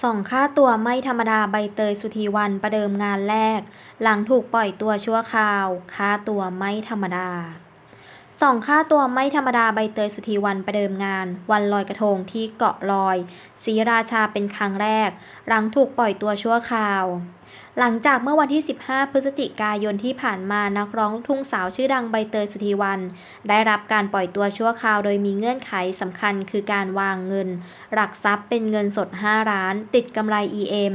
ส่องค่าตัวไม่ธรรมดาใบเตย สุธีวรรณ ประเดิมงานแรก หลังถูกปล่อยตัวชั่วคราว ค่าตัวไม่ธรรมดา ส่องค่าตัวไม่ธรรมดาใบเตย สุธีวรรณ ประเดิมงาน วันลอยกระทงที่เกาะลอย ศรีราชาเป็นครั้งแรก หลังถูกปล่อยตัวชั่วคราว หลังจากเมื่อวันที่ 15 พฤศจิกายนที่ผ่านมานักร้องลูกทุ่งสาวชื่อดังใบเตยสุธีวรรณได้รับการปล่อยตัวชั่วคราวโดยมีเงื่อนไขสำคัญคือการวางเงิน หลักทรัพย์เป็นเงินสด 5 ล้าน ติดกำไร EM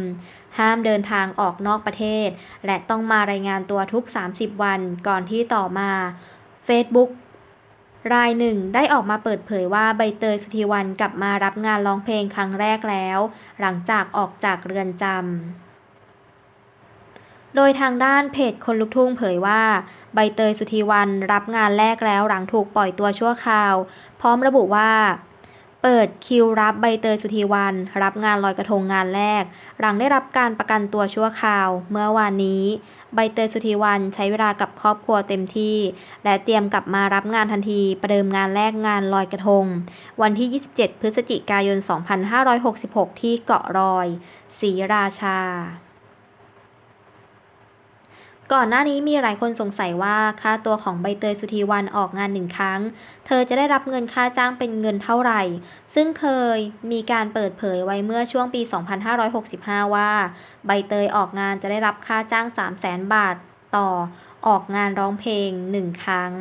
ห้ามเดินทางออกนอกประเทศ และต้องมารายงานตัวทุก 30 วันก่อนที่ต่อมา Facebook รายหนึ่งได้ออกมาเปิดเผยว่าใบเตยสุธีวรรณกลับมารับงานร้องเพลงครั้งแรกแล้ว หลังจากออกจากเรือนจำ โดยทางด้านเพจคนลุกทุ่งเผยว่า ใบเตยสุธีวรรณรับงานแรกแล้วหลังถูกปล่อยตัวชั่วคราว พร้อมระบุว่า เปิดคิวรับใบเตยสุธีวรรณรับงานลอยกระทงงานแรก หลังได้รับการประกันตัวชั่วคราว เมื่อวานนี้ ใบเตยสุธีวรรณใช้เวลากับครอบครัวเต็มที่ และเตรียมกลับมารับงานทันที ประเดิมงานแรกงานลอยกระทง วันที่ 27 พฤศจิกายน 2566 ที่เกาะรอยศรีราชา ก่อนหน้านี้มีหลายคนสงสัยว่าค่าตัวของใบเตยสุธีวรรณออกงานหนึ่งครั้ง เธอจะได้รับเงินค่าจ้างเป็นเงินเท่าไหร่ ซึ่งเคยมีการเปิดเผยไว้เมื่อช่วงปี 2565 ว่า ใบเตยออกงานจะได้รับค่าจ้าง 300,000 บาท ต่อออกงานร้องเพลงหนึ่งครั้ง